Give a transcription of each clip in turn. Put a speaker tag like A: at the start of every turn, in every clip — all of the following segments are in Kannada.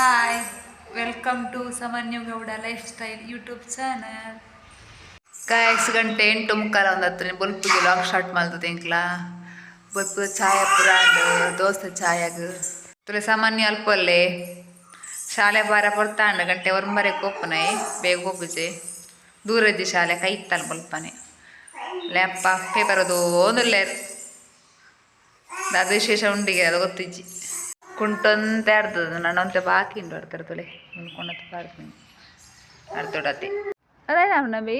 A: Hi welcome to Samanyu Gowda lifestyle YouTube channel guys ಗಂಟೆ ಎಂಟು ಮುಕ್ಕಾಲ ಒಂದು ಹತ್ರ ಬಲ್ಪಿಗೆ ಲಾಂಗ್ ಶಾರ್ಟ್ ಮಾಡ್ತದೆ ಬಲ್ಪು ಚಾಯ ಪುರಾಂಡು ದೋಸ್ತ ಚಾಯಾಗ ತುಲೆ ಸಾಮಾನ್ಯ ಅಲ್ಪಲ್ಲೇ ಶಾಲೆ ಬಾರ ಬರ್ತಾಂಡ ಗಂಟೆ ಒರ್ಮರೆ ಕೋಪನ ಬೇಗ ಹೋಗ್ಬಿಜೆ ದೂರ ಇದ್ದಿ ಶಾಲೆ, ಕೈ ಇತ್ತಲ್ಲ ಬಲ್ಪನೆ. ಲೆಪ್ಪ ಪೇಪರ್ ಅದು. ಒಂದುಲ್ಲೇರು ಅದು ವಿಶೇಷ ಉಂಡಿಗೆ, ಅದು ಗೊತ್ತಿಜ್ಜಿ. ಕುಂಟೊಂತ ಆಡ್ತದ. ನನ್ನಂತ ಬಾಕಿ ಉಂಡು ಆಡ್ತಾರೆ ತೊಲೆ. ಕುಂಕೊಂಡಂತ ಪಾಡ್ತೀನಿ ಆಡ್ತೊಡತಿ ಅದೇ ನಮ್ಮ ಬೇ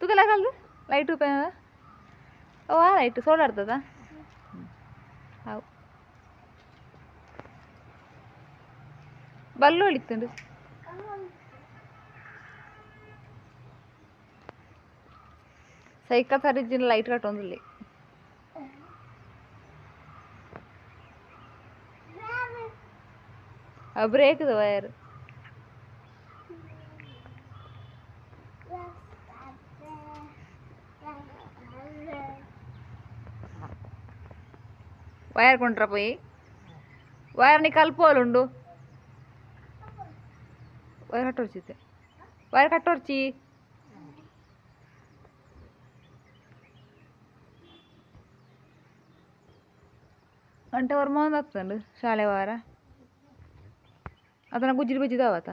A: ತುಕಲ ಕಲ್ದು ಲೈಟ್ ಉಪಯೋಗ ಓ, ಆ ಲೈಟ್ ಸೋಲಾಡ್ತದ ಹೌ. ಬಲ್ಲು ಹೊಳಿತುಂಡು ಸೈಕಲ್ ಸರಿಜಿನ ಲೈಟ್ ಕಟ್ಟೊಂದಿಲ್ಲ break the wire. వైర్ కొంట్రా పోయి వైర్ని కలుపుకోవాలండు వైర్ కట్టొచ్చితే వైర్ కట్టొచ్చి అంటే వరమో వస్తుంది చాలే వారా ವಾರ ಗುಜ್ಜಿ ಗುಜ್ಜಿರಿ ಬಜ್ಜಿದಾವತ್ತ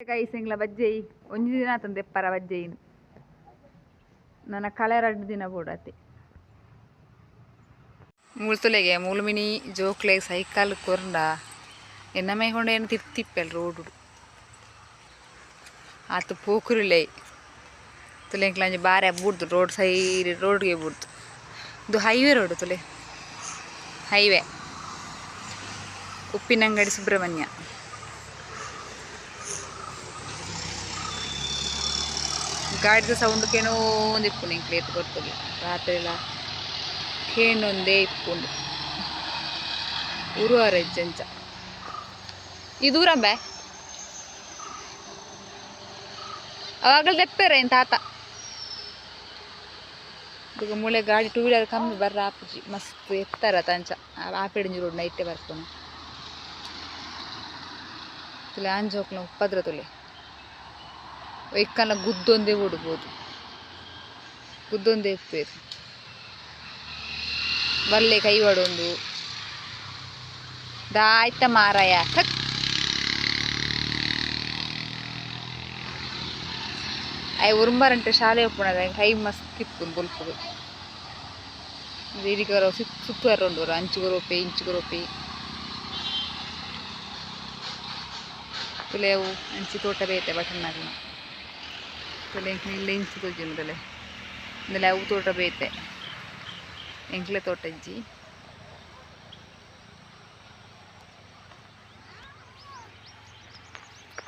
A: ಕೈ ಸಿಂಗ್ಲ ಬಜ್ಜೆಯಿ ಒಂಜಿ ದಿನ ತಂದೆ ಪರ ಬಜ್ಜೆ ನನ್ನ ಕಳೆ ಎರಡು ದಿನ ಬೋಡತ್ತೆ ಮುಳ್ತುಲೆಗೆ ಮುಳುಮಿನಿ ಜೋಕ್ಲೆ ಸೈಕಲ್ ಕೊರ್ಂಡ. ಎನ್ನ ಮೇಗೊಂಡು ಏನು ತಿಪ್ತಿಪ್ಪೆಲ್ ರೋಡು ಆತು ಪೋಕುರುಲೆ. ತುಲೆಂಕ್ಲಂಜಿ ಬಾರೆ ಬೂಡ್ದು, ರೋಡ್ ಸೈಡ್ ರೋಡ್ಗೆ ಬೂಡ್ದು. ಇದು ಹೈವೇ ರೋಡ್ ತುಲೆ. ಹೈವೇ. ಉಪ್ಪಿನಂಗಡಿ ಸುಬ್ರಹ್ಮಣ್ಯ. ಗಾಡಿದ ಸೌಂಡ್ಕೇನೋ ಒಂದು ಇಪ್ಪು ನಿಂಕ್ಲೆ ಎತ್ತು ಬರ್ತದೆ ರಾತ್ರಿ ಕೇನೊಂದೇ ಇಪ್ಪುಂಡು. ಉರುವಾರ ಹೆಜ್ಜಂಚ ಈ ದೂರ ಬೇ ಅವಾಗಲ ತೆಪ್ಪೇರ ಏನು ತಾತ ಈಗ ಮುಳೆ ಗಾಡಿ ಟೂ ವೀಲರ್ ಕಮ್ಮಿ ಬರ್ರ ಆಪುಜಿ ಮಸ್ತ್ ಎತ್ತಾರ ತಂಚ ಆಪೇಡಿಂಜಿ ರೋಡ್ ನೈಟೇ ಬರ್ತಾನೆ ತುಲೆ ಆಂಜೋಕ್ಲ ಉಪ್ಪದ್ರ ತುಲೆ ಇಕ್ಕನ ಗುದ್ದೊಂದೇ ಬಿಡ್ಬೋದು ಗುದ್ದೊಂದೇ ಇಪ್ಪೇರು ಬಲ್ಲೆ ಕೈ ಹೊಡೊಂದು ದಾಯ್ತ ಮಾರಾಯ ಥಕ್ ಅಯ್ಯ ಉರುಂಬರಂಟೆ ಶಾಲೆ ಒಪ್ಪುಣದ ಕೈ ಮಸ್ತ್ ಇಪ್ಪು ಬೊಲ್ಪುದು ಇದೀಗ ಸುತ್ತು ಅರೊಂಡು ಅಂಚು ರೋಪೆ ಇಂಚು ರೋಪೆ ತುಲೆವು ಅಂಚಿ ತೋಟ ಬೇತೆ ಬಟನ್ನಾಗ್ನ ತುಲೆ ಇಲ್ಲ ಇಂಚು ತೋಜಿ ತುಲೆ ಇಂದಲೆ ಅವು ತೋಟ ಬೇತೆ ಎಂಕ್ಲೆ ತೋಟ ಇಜ್ಜಿ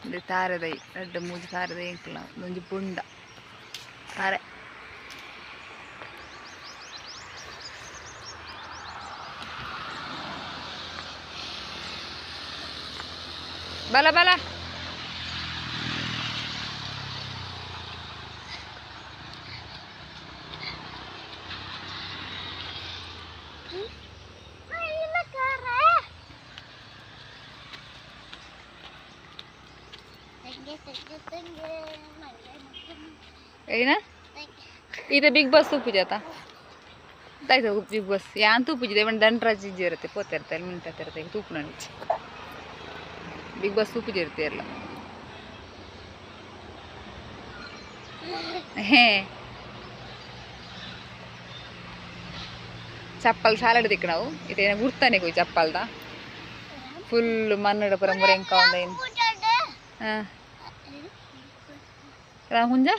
A: ഇത് താരതൈ രണ്ട് മൂന്ന് താരതൈ എനിക്കുള്ള ഇതൊഞ്ച് പുണ്ട താര ബല ബല ಏನ ಇದು ಬಿಗ್ ಬಾಸ್ ತೂಪುಜಿ ಆತ ಆಯ್ತು ಬಿಗ್ ಬಾಸ್ ಯಾನ್ ತೂಪುಜಿದೆ ಇವನ್ ದಂಡ್ರಾಜ್ ಇಜ್ಜಿ ಇರುತ್ತೆ ಪೋತ ಇರ್ತಾರೆ ಮಿಂಟ ಇರುತ್ತೆ ತೂಪು ನಡಿಚಿ ಬಿಗ್ ಬಾಸ್ ತೂಪುಜಿ ಇರುತ್ತೆ ಎಲ್ಲ ಹೇ ಚಪ್ಪಲ್ ಸಾಲಡ್ ದಿಕ್ಕ ನಾವು ಇದೇನ ಗುರ್ತಾನೆ ಕೊಯ್ ಚಪ್ಪಲ್ದ ಫುಲ್ ಮನ್ನಡ ಪುರ ಮುರೆಂಕ ಒಂದ ಏನು ಹಾಂ ರಾಹುಂಜ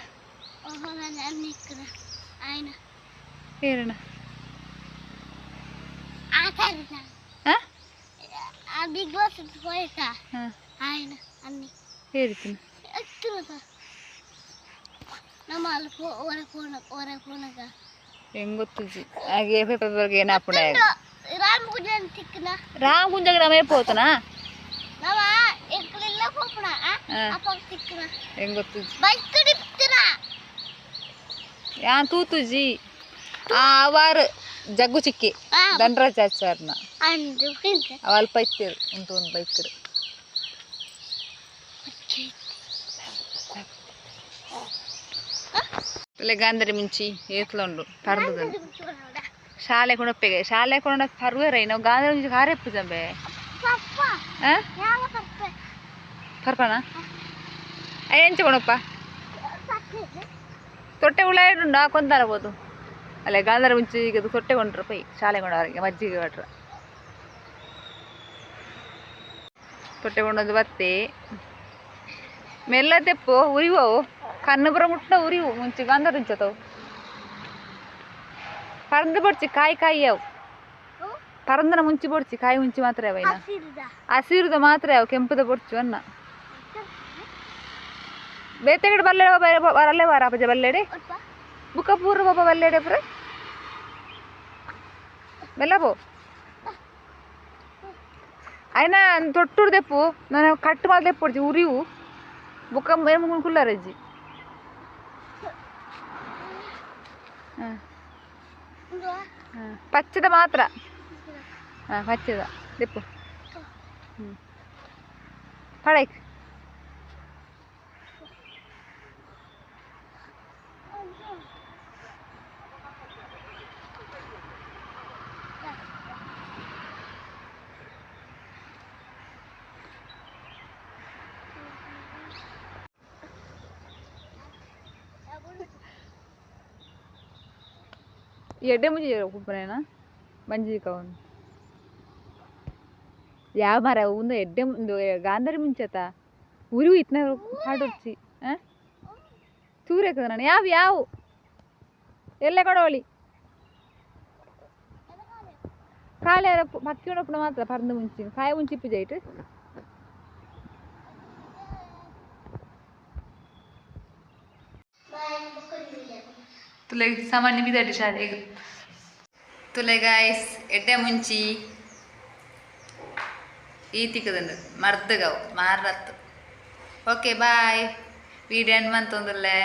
A: ಹೇಳಣ್ಣ ಹಾಂ
B: బిగ్ బాస్ పోయేట
A: ಹಾಂ
B: ఆయన అన్ని
A: ಹೇಳ್ತೀನಿ
B: ఎత్తునత ನಮ್ಮ ಅಲ್ಲಿ ಓರ ಕೋಣ ಓರ ಕೋಣಗ
A: ಹೆಂಗ್ ಗೊತ್ತಿಜ್ಜಿ ಹಾಗೆ ಪೇಪರ್ಗೆ ಏನಾಪುಣ
B: ರಾಮ್ ಗುಜ తిక్కునా
A: రామ్ ಹೆಂಗ್
B: ಗೊತ್ತಿದ್
A: ಯಾ ತೂತುಜಿ ಆವಾರು ಜಗ್ಗು ಚಿಕ್ಕಿ ದಂಡರಾಜಾಚಾರ್ನ ಅವಲ್ಪ ಇತ್ತಿರು ಉಂಟು ಒಂದು ಬೈಕಿರು ಲೆಗಾಂದರೆ ಮಿಂಚಿ ಏತ್ಲೊಂಡು ಪರ್ದು ಶಾಲೆ ಕೊಂಡೊಪ್ಪೆಗೆ ಶಾಲೆ ಕೊಂಡ ಪರ್ವರೈ ನಾವು ಗಾಂಧಿ ಕಾರೆಪ್ಪು ಜಂಬೆ ಹಾಂ ಕರ್ಕೋಣ
B: ಎಂಚ್ಕೊಣಪ್ಪ
A: ತೊಟ್ಟೆ ಉಳ್ಳಾಡುಂಡು ಹಾಕೊಂತಾರಬೋದು ಅಲ್ಲೇ ಗಾಂಧಾರ ಮುಂಚೆ ಈಗ ತೊಟ್ಟೆ ಕೊಂಡ್ರು ಪೈ ಶಾಲೆ ಕೊಂಡವರಿಗೆ ಮಜ್ಜಿಗೆ ಕೊಟ್ರ. ತೊಟ್ಟೆ ಕೊಂಡೊಂದು ಬತ್ತೆ. ಮೆಲ್ಲ ತೆಪ್ಪು ಕಣ್ಣು ಕನ್ನಪುರ ಮುಟ್ಟ ಉರಿವು. ಮುಂಚೆ ಗಾಂಧಾರ ಮುಂಚತವು ಪರಂದು ಬಡ್ಸಿ ಕಾಯಿ ಕಾಯಿ ಅವು. ಪರಂದನ ಮುಂಚೆ ಬಡ್ಸಿ ಕಾಯಿ ಮುಂಚೆ ಮಾತ್ರ ಅವ ಇನ್ನು. ಹಸಿರುದ ಮಾತ್ರ ಅವು ಕೆಂಪದ ಬಡ್ಚು ಅನ್ನ. ಬೇತೆಗಡೆ ಬಲ್ಲೆ ಬರಲ್ಲೇ ಬಾರ ಅಪ್ಪಜ ಬಲ್ಲೆಡೆ
B: ఒప్ప
A: ಬುಕ್ಕ ಪೂರ್ವ ಬಾಬಾ ಬಲ್ಲೆಡೆ ಪುರ ಬೆಲ್ಲ ಪೋ అయిన ತೊಟ್ಟುಡು ದೆಪ್ಪು ನಾನು ಕಟ್ ಮಾಡಿ ದೆಪ್ಪೊಡ್ಜಿ ಉರಿವು ಬುಕ್ಕ ಮೇಮುಗುಣ್ ಕುಲ್ಲಾರಜ್ಜಿ ಹಾಂ
B: ఇందో
A: ಹಾಂ ಪಚ್ಚದ ಮಾತ್ರ ಹಾಂ ಪಚ್ಚದ ದೆಪ್ಪು ಹ್ಞೂ ಪಡೈಕ್ ಎಡ್ಡೆ ಮುಂಜಿ ಕುಪ್ಪನೇನ ಮಂಜಿ ಕವನ್ ಯಾವ ಮರ ಒಂದು ಎಡ್ಡೆ ಒಂದು ಗಾಂಧಾರಿ ಮುಂಚೆತ ಉರಿವು ಇತ್ನ ಹಾಡೊಚ್ಚಿ ಆ ಚೂರೇಕದ ನಾನು ಯಾವ ಯಾವ ಎಲ್ಲ ಕೊಡವಳಿ ಕಾಳೆ ಪಕ್ಕಿ ಉಣಪ್ಪನ ಮಾತ್ರ ಪರಂದು ಮುಂಚಿ ಕಾಯ ಮುಂಚಿ ಇಪ್ಪು ಜೈಟ್ ತುಲೆ ಸಾಮಾನ್ಯ ಬಿದ್ದಾಡಿ ಶಾಲೆಗೆ ತುಲೆ ಗಾಯ್ಸ್ ಎಡ್ಡೆ ಮುಂಚಿ ಈ ತಿಕ್ಕದಂಡು ಮರ್ದಗವು ಮಾರತ್ತು ಓಕೆ ಬಾಯ್ ವೀಡಿಯೋ ಎಂಡ್ ಮಂತೊಂದುಲ್ಲೆ